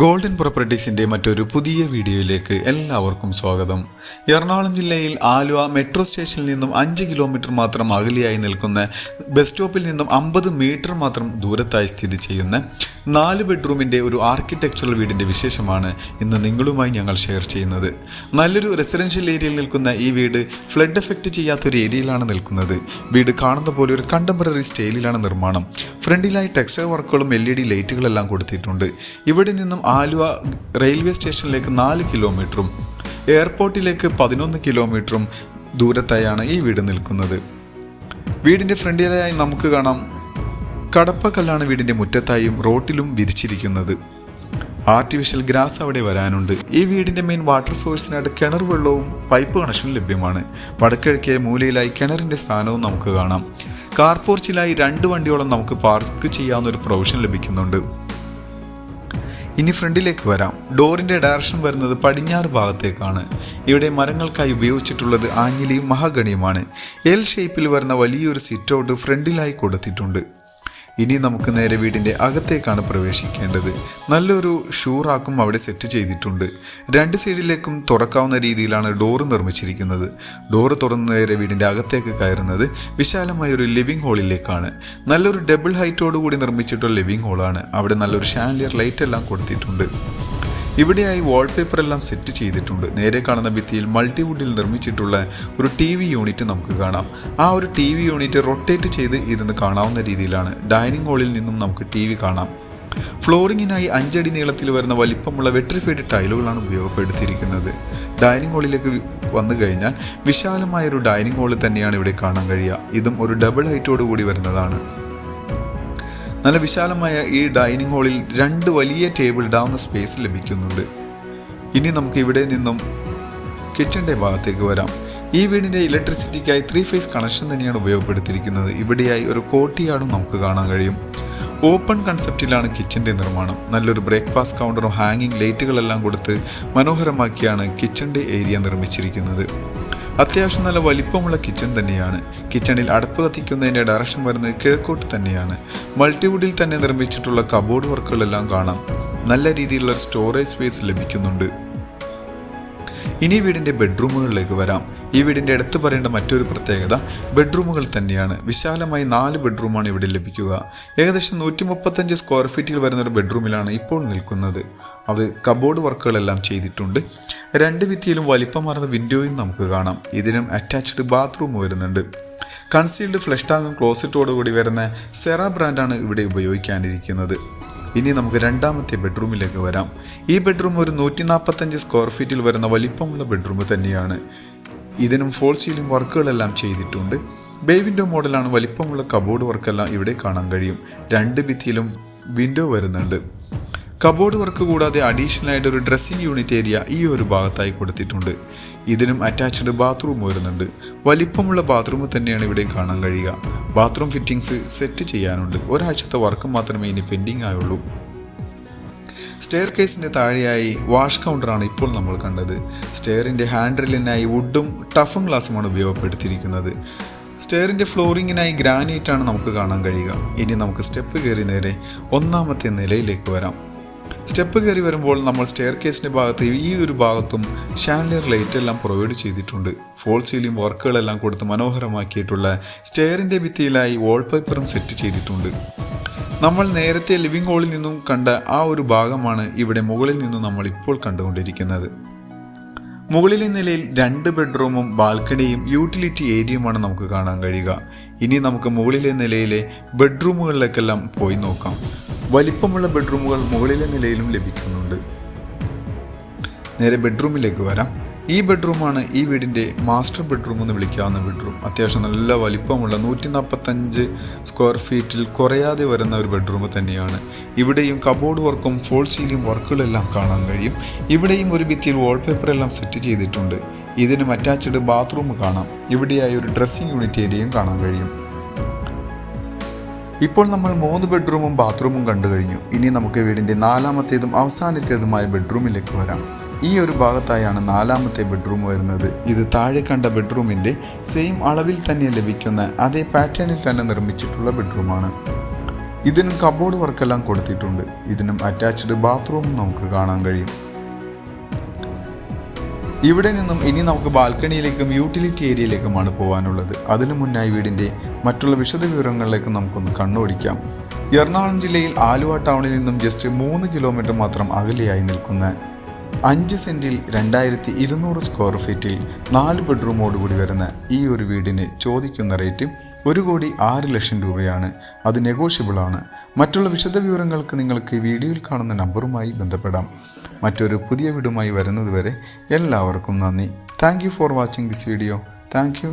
Golden പ്രോപ്പർട്ടീസിന്റെ മറ്റൊരു പുതിയ വീഡിയോയിലേക്ക് എല്ലാവർക്കും സ്വാഗതം. എറണാകുളം ജില്ലയിൽ ആലുവ മെട്രോ സ്റ്റേഷനിൽ നിന്നും അഞ്ച് കിലോമീറ്റർ മാത്രം അകലെയായി നിൽക്കുന്ന ബസ് സ്റ്റോപ്പിൽ നിന്നും അമ്പത് മീറ്റർ മാത്രം ദൂരത്തായി സ്ഥിതി ചെയ്യുന്ന നാല് ബെഡ്റൂമിന്റെ ഒരു ആർക്കിടെക്ചറൽ വീടിന്റെ വിശേഷമാണ് ഇന്ന് നിങ്ങളുമായി ഞങ്ങൾ ഷെയർ ചെയ്യുന്നത്. നല്ലൊരു റെസിഡൻഷ്യൽ ഏരിയയിൽ നിൽക്കുന്ന ഈ വീട് ഫ്ലഡ് എഫക്റ്റ് ചെയ്യാത്തൊരു ഏരിയയിലാണ് നിൽക്കുന്നത്. വീട് കാണുന്ന പോലെ ഒരു കണ്ടംപററി സ്റ്റൈലിലാണ് നിർമ്മാണം. ഫ്രണ്ടിലായി ടെക്സ്റ്റൈൽ വർക്കുകളും എൽ ഇ ഡി ലൈറ്റുകളെല്ലാം കൊടുത്തിട്ടുണ്ട്. ഇവിടെ നിന്നും ആലുവ റെയിൽവേ സ്റ്റേഷനിലേക്ക് നാല് കിലോമീറ്ററും എയർപോർട്ടിലേക്ക് പതിനൊന്ന് കിലോമീറ്ററും ദൂരത്തായാണ് ഈ വീട് നിൽക്കുന്നത്. വീടിന്റെ ഫ്രണ്ടിലായി നമുക്ക് കാണാം കടപ്പക്കല്ലാണ് വീടിന്റെ മുറ്റത്തായും റോട്ടിലും വിരിച്ചിരിക്കുന്നത്. ആർട്ടിഫിഷ്യൽ ഗ്രാസ് അവിടെ വരാനുണ്ട്. ഈ വീടിന്റെ മെയിൻ വാട്ടർ സോഴ്സിനായിട്ട് കിണർ വെള്ളവും പൈപ്പ് കണക്ഷനും ലഭ്യമാണ്. വടക്കിഴക്കേ മൂലയിലായി കിണറിന്റെ സ്ഥാനവും നമുക്ക് കാണാം. കാർ കാർപോർച്ചിലായി രണ്ട് വണ്ടിയോളം നമുക്ക് പാർക്ക് ചെയ്യാവുന്ന ഒരു പ്രൊവിഷൻ ലഭിക്കുന്നുണ്ട്. ഇനി ഫ്രണ്ടിലേക്ക് വരാം. ഡോറിന്റെ ഡയറക്ഷൻ വരുന്നത് പടിഞ്ഞാറ് ഭാഗത്തേക്കാണ്. ഇവിടെ മരങ്ങൾക്കായി ഉപയോഗിച്ചിട്ടുള്ളത് ആഞ്ഞിലിയും മഹാഗണിയുമാണ്. എൽ ഷേപ്പിൽ വരുന്ന വലിയൊരു സിറ്റ് ഔട്ട് ഫ്രണ്ടിലായി കൊടുത്തിട്ടുണ്ട്. ഇനി നമുക്ക് നേരെ വീടിന്റെ അകത്തേക്കാണ് പ്രവേശിക്കേണ്ടത്. നല്ലൊരു ഷൂറാക്കും അവിടെ സെറ്റ് ചെയ്തിട്ടുണ്ട്. രണ്ട് സൈഡിലേക്കും തുറക്കാവുന്ന രീതിയിലാണ് ഡോറ് നിർമ്മിച്ചിരിക്കുന്നത്. ഡോറ് തുറന്ന് നേരെ വീടിന്റെ അകത്തേക്ക് കയറുന്നത് വിശാലമായ ഒരു ലിവിംഗ് ഹാളിലേക്കാണ്. നല്ലൊരു ഡബിൾ ഹൈറ്റോട് കൂടി നിർമ്മിച്ചിട്ടുള്ള ലിവിംഗ് ഹാളാണ്. അവിടെ നല്ലൊരു ഷാൻഡിയർ ലൈറ്റ് എല്ലാം കൊടുത്തിട്ടുണ്ട്. ഇവിടെയായി വാൾപേപ്പർ എല്ലാം സെറ്റ് ചെയ്തിട്ടുണ്ട്. നേരെ കാണുന്ന ഭിത്തിയിൽ മൾട്ടിവുഡിൽ നിർമ്മിച്ചിട്ടുള്ള ഒരു ടി വി യൂണിറ്റ് നമുക്ക് കാണാം. ആ ഒരു ടി വി യൂണിറ്റ് റൊട്ടേറ്റ് ചെയ്ത് ഇരുന്ന് കാണാവുന്ന രീതിയിലാണ് ഡൈനിങ് ഹാളിൽ നിന്നും നമുക്ക് ടി വി കാണാം. ഫ്ലോറിങ്ങിനായി അഞ്ചടി നീളത്തിൽ വരുന്ന വലിപ്പമുള്ള വെട്രിഫൈഡ് ടൈലുകളാണ് ഉപയോഗപ്പെടുത്തിയിരിക്കുന്നത്. ഡൈനിങ് ഹാളിലേക്ക് വന്നു കഴിഞ്ഞാൽ വിശാലമായ ഒരു ഡൈനിങ് ഹാൾ തന്നെയാണ് ഇവിടെ കാണാൻ കഴിയുക. ഇതും ഒരു ഡബിൾ ഹൈറ്റോട് കൂടി വരുന്നതാണ്. നല്ല വിശാലമായ ഈ ഡൈനിങ് ഹാളിൽ രണ്ട് വലിയ ടേബിൾ ഇടാവുന്ന സ്പേസ് ലഭിക്കുന്നുണ്ട്. ഇനി നമുക്ക് ഇവിടെ നിന്നും കിച്ചന്റെ ഭാഗത്തേക്ക് വരാം. ഈ വീടിന്റെ ഇലക്ട്രിസിറ്റിക്കായി ത്രീ ഫേസ് കണക്ഷൻ തന്നെയാണ് ഉപയോഗപ്പെടുത്തിയിരിക്കുന്നത്. ഇവിടെയായി ഒരു കോട്ടിയാടും നമുക്ക് കാണാൻ കഴിയും. ഓപ്പൺ കൺസെപ്റ്റിലാണ് കിച്ചന്റെ നിർമ്മാണം. നല്ലൊരു ബ്രേക്ക്ഫാസ്റ്റ് കൗണ്ടറും ഹാങ്ങിങ് ലൈറ്റുകളെല്ലാം കൊടുത്ത് മനോഹരമാക്കിയാണ് കിച്ചന്റെ ഏരിയ നിർമ്മിച്ചിരിക്കുന്നത്. അത്യാവശ്യം നല്ല വലിപ്പമുള്ള കിച്ചൺ തന്നെയാണ്. കിച്ചണിൽ അടുപ്പ് കത്തിക്കുന്നതിന്റെ ഡയറക്ഷൻ വരുന്നത് കിഴക്കോട്ട് തന്നെയാണ്. മൾട്ടിവുഡിൽ തന്നെ നിർമ്മിച്ചിട്ടുള്ള കബോർഡ് വർക്കുകളെല്ലാം കാണാം. നല്ല രീതിയിലുള്ള സ്റ്റോറേജ് സ്പേസ് ലഭിക്കുന്നുണ്ട്. ഇനി വീടിന്റെ ബെഡ്റൂമുകളിലേക്ക് വരാം. ഈ വീടിന്റെ എടുത്തു പറയേണ്ട മറ്റൊരു പ്രത്യേകത ബെഡ്റൂമുകൾ തന്നെയാണ്. വിശാലമായി നാല് ബെഡ്റൂമാണ് ഇവിടെ ലഭിക്കുക. ഏകദേശം നൂറ്റി മുപ്പത്തഞ്ച് സ്ക്വയർ ഫീറ്റിൽ വരുന്ന ഒരു ബെഡ്റൂമിലാണ് ഇപ്പോൾ നിൽക്കുന്നത്. അത് കബോർഡ് വർക്കുകളെല്ലാം ചെയ്തിട്ടുണ്ട്. രണ്ട് ഭിത്തിയിലും വലിപ്പമാർന്ന വിൻഡോയും നമുക്ക് കാണാം. ഇതിനും അറ്റാച്ച്ഡ് ബാത്റൂം വരുന്നുണ്ട്. കൺസീൽഡ് ഫ്ലഷ് ടാങ്കും ക്ലോസറ്റോടു കൂടി വരുന്ന സെറ ബ്രാൻഡാണ് ഇവിടെ ഉപയോഗിക്കാനിരിക്കുന്നത്. ഇനി നമുക്ക് രണ്ടാമത്തെ ബെഡ്റൂമിലേക്ക് വരാം. ഈ ബെഡ്റൂം ഒരു നൂറ്റി നാൽപ്പത്തഞ്ച് സ്ക്വയർ ഫീറ്റിൽ വരുന്ന വലിപ്പമുള്ള ബെഡ്റൂം തന്നെയാണ്. ഇതിനും ഫോൾ സീലിംഗ് വർക്കുകളെല്ലാം ചെയ്തിട്ടുണ്ട്. ബേ വിൻഡോ മോഡലാണ് വലിപ്പമുള്ള കബോർഡ് വർക്കെല്ലാം ഇവിടെ കാണാൻ കഴിയും. രണ്ട് ഭിത്തിയിലും വിൻഡോ വരുന്നുണ്ട്. കബോർഡ് വർക്ക് കൂടാതെ അഡീഷണൽ ആയിട്ട് ഒരു ഡ്രസ്സിംഗ് യൂണിറ്റ് ഏരിയ ഈ ഒരു ഭാഗത്തായി കൊടുത്തിട്ടുണ്ട്. ഇതിനും അറ്റാച്ച്ഡ് ബാത്റൂം വരുന്നുണ്ട്. വലിപ്പമുള്ള ബാത്റൂം തന്നെയാണ് ഇവിടെ കാണാൻ കഴിയുക. ബാത്റൂം ഫിറ്റിംഗ്സ് സെറ്റ് ചെയ്യാനുണ്ട്. ഒരാഴ്ചത്തെ വർക്ക് മാത്രമേ ഇനി പെൻഡിങ് ആയുള്ളൂ. സ്റ്റെയർ കേസിന്റെ താഴെയായി വാഷ് കൗണ്ടറാണ് ഇപ്പോൾ നമ്മൾ കണ്ടത്. സ്റ്റെയറിന്റെ ഹാൻഡിലിനായി വുഡും ടഫും ഗ്ലാസുമാണ് ഉപയോഗപ്പെടുത്തിയിരിക്കുന്നത്. സ്റ്റെയറിന്റെ ഫ്ലോറിങ്ങിനായി ഗ്രാനൈറ്റാണ് നമുക്ക് കാണാൻ കഴിയുക. ഇനി നമുക്ക് സ്റ്റെപ്പ് കയറി നേരെ ഒന്നാമത്തെ നിലയിലേക്ക് വരാം. സ്റ്റെപ്പ് കയറി വരുമ്പോൾ നമ്മൾ സ്റ്റെയർ കേസിന്റെ ഭാഗത്ത് ഈ ഒരു ഭാഗത്തും ഷാൻലിയർ ലൈറ്റ് എല്ലാം പ്രൊവൈഡ് ചെയ്തിട്ടുണ്ട്. ഫോൾ സീലിംഗ് വർക്കുകളെല്ലാം കൊടുത്ത് മനോഹരമാക്കിയിട്ടുള്ള സ്റ്റെയറിന്റെ ഭിത്തിയിലായി വാൾപേപ്പറും സെറ്റ് ചെയ്തിട്ടുണ്ട്. നമ്മൾ നേരത്തെ ലിവിംഗ് ഹോളിൽ നിന്നും കണ്ട ആ ഒരു ഭാഗമാണ് ഇവിടെ മുകളിൽ നിന്നും നമ്മൾ ഇപ്പോൾ കണ്ടുകൊണ്ടിരിക്കുന്നത്. മുകളിലെ നിലയിൽ രണ്ട് ബെഡ്റൂമും ബാൽക്കണിയും യൂട്ടിലിറ്റി ഏരിയയുമാണ് നമുക്ക് കാണാൻ കഴിയുക. ഇനി നമുക്ക് മുകളിലെ നിലയിലെ ബെഡ്റൂമുകളിലേക്കെല്ലാം പോയി നോക്കാം. വലിപ്പമുള്ള ബെഡ്റൂമുകൾ മുകളിലെ നിലയിലും ലഭിക്കുന്നുണ്ട്. നേരെ ബെഡ്റൂമിലേക്ക് വരാം. ഈ ബെഡ്റൂമാണ് ഈ വീടിന്റെ മാസ്റ്റർ ബെഡ്റൂം എന്ന് വിളിക്കാവുന്ന ബെഡ്റൂം. അത്യാവശ്യം നല്ല വലിപ്പമുള്ള നൂറ്റി നാൽപ്പത്തഞ്ച് സ്ക്വയർ ഫീറ്റിൽ കുറയാതെ വരുന്ന ഒരു ബെഡ്റൂം തന്നെയാണ്. ഇവിടെയും കബോർഡ് വർക്കും ഫോൾ സീലിംഗ് വർക്കുകളെല്ലാം കാണാൻ കഴിയും. ഇവിടെയും ഒരു ഭിത്തിയിൽ വാൾപേപ്പർ എല്ലാം സെറ്റ് ചെയ്തിട്ടുണ്ട്. ഇതിനും അറ്റാച്ച്ഡ് ബാത്റൂം കാണാം. ഇവിടെയായി ഒരു ഡ്രസ്സിംഗ് യൂണിറ്റ് ഏരിയയും കാണാൻ കഴിയും. ഇപ്പോൾ നമ്മൾ മൂന്ന് ബെഡ്റൂമും ബാത്റൂമും കണ്ടു കഴിഞ്ഞു. ഇനി നമുക്ക് വീടിന്റെ നാലാമത്തേതും അവസാനത്തേതുമായ ബെഡ്റൂമിലേക്ക് വരാം. ഈ ഒരു ഭാഗത്തായാണ് നാലാമത്തെ ബെഡ്റൂം വരുന്നത്. ഇത് താഴെ കണ്ട ബെഡ്റൂമിന്റെ സെയിം അളവിൽ തന്നെ ലഭിക്കുന്ന അതേ പാറ്റേണിൽ തന്നെ നിർമ്മിച്ചിട്ടുള്ള ബെഡ്റൂമാണ്. ഇതിനും കബോർഡ് വർക്കെല്ലാം കൊടുത്തിട്ടുണ്ട്. ഇതിനും അറ്റാച്ച്ഡ് ബാത്റൂമും നമുക്ക് കാണാൻ കഴിയും. ഇവിടെ നിന്നും ഇനി നമുക്ക് ബാൽക്കണിയിലേക്കും യൂട്ടിലിറ്റി ഏരിയയിലേക്കുമാണ് പോകാനുള്ളത് അതിനു മുന്നായി വീടിന്റെ മറ്റുള്ള വിശദ വിവരങ്ങളിലേക്ക് നമുക്കൊന്ന് കണ്ണോടിക്കാം. എറണാകുളം ജില്ലയിൽ ആലുവ ടൗണിൽ നിന്നും ജസ്റ്റ് മൂന്ന് കിലോമീറ്റർ മാത്രം അകലെയായി നിൽക്കുന്ന അഞ്ച് സെന്റിൽ രണ്ടായിരത്തി ഇരുന്നൂറ് സ്ക്വയർ ഫീറ്റിൽ നാല് ബെഡ്റൂമോടുകൂടി വരുന്ന ഈ ഒരു വീടിന് ചോദിക്കുന്ന റേറ്റ് ഒരു കോടി ആറ് ലക്ഷം രൂപയാണ്. അത് നെഗോഷ്യബിൾ ആണ്. മറ്റുള്ള വിശദവിവരങ്ങൾക്ക് നിങ്ങൾക്ക് വീഡിയോയിൽ കാണുന്ന നമ്പറുമായി ബന്ധപ്പെടാം. മറ്റൊരു പുതിയ വീടുമായി വരുന്നതുവരെ എല്ലാവർക്കും നന്ദി. Thank for watching this video thank you